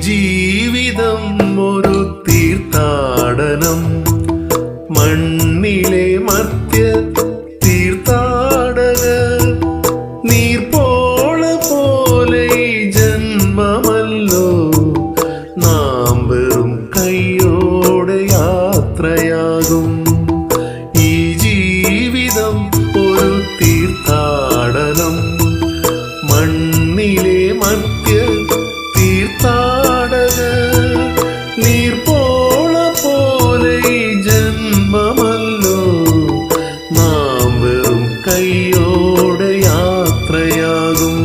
ജീവിതം ഒരു തീർത്ഥാടനം. മണ്ണിലെ മർത്യ തീർത്ഥാടന നീർപോള പോലെ ജന്മമല്ലോ. നാം വെറും കയ്യോടെ യാത്രയാകും. ഈ ജീവിതം കൈയോടെ യാത്രയാകും.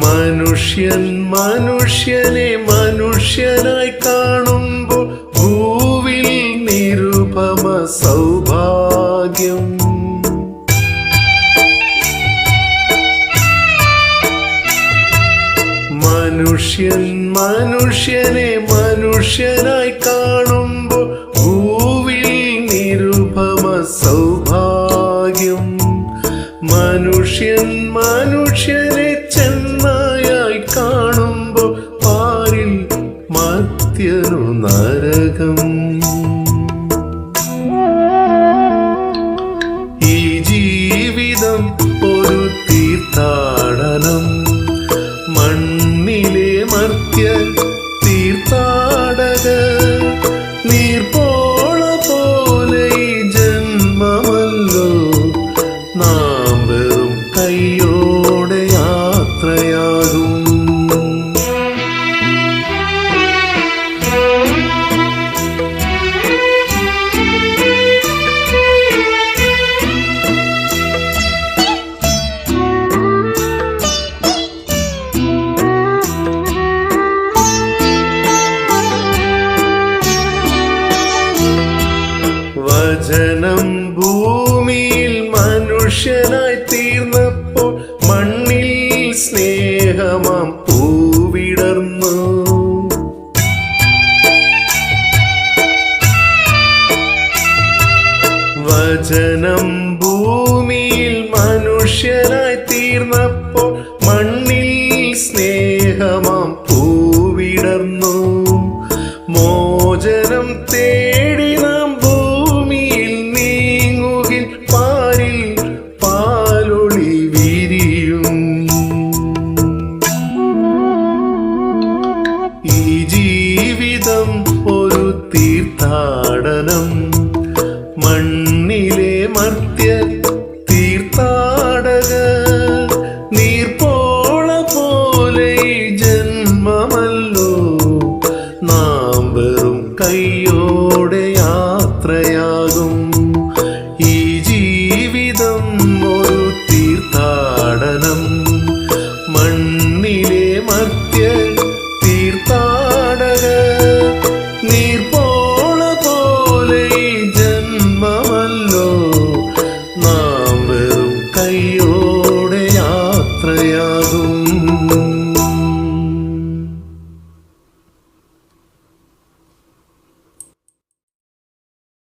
മനുഷ്യൻ മനുഷ്യനെ മനുഷ്യനായി ഭൂവിൽ നിരുപമ സൗഭാഗ്യം മനുഷ്യൻ മനുഷ്യനെ മനുഷ്യനായി കാണുമ്പോൾ ഭൂവിൽ നിരുപമ സൗഭാഗ്യം. മനുഷ്യൻ മനുഷ്യനെ ചെന്നായായി കാണുമ്പോൾ പാരിൽ മത്യനു നരകം. ജീവിതം ഒരു തീർത്ഥാടനം. വചനം ഭൂമിയിൽ മനുഷ്യനായി തീർന്നപ്പോൾ മണ്ണിൽ സ്നേഹമാം പൂവിടർന്നു. വചനം ഭൂമിയിൽ മനുഷ്യനായി തീർന്നപ്പോൾ ജീവിതം ഒരു തീർത്ഥാടനം. മണ്ണിലെ മർത്യ തീർത്ഥാടക നീർപ്പോള പോലെ ജന്മമല്ലോ. നാം വെറും കയ്യോടെ യാത്രയാ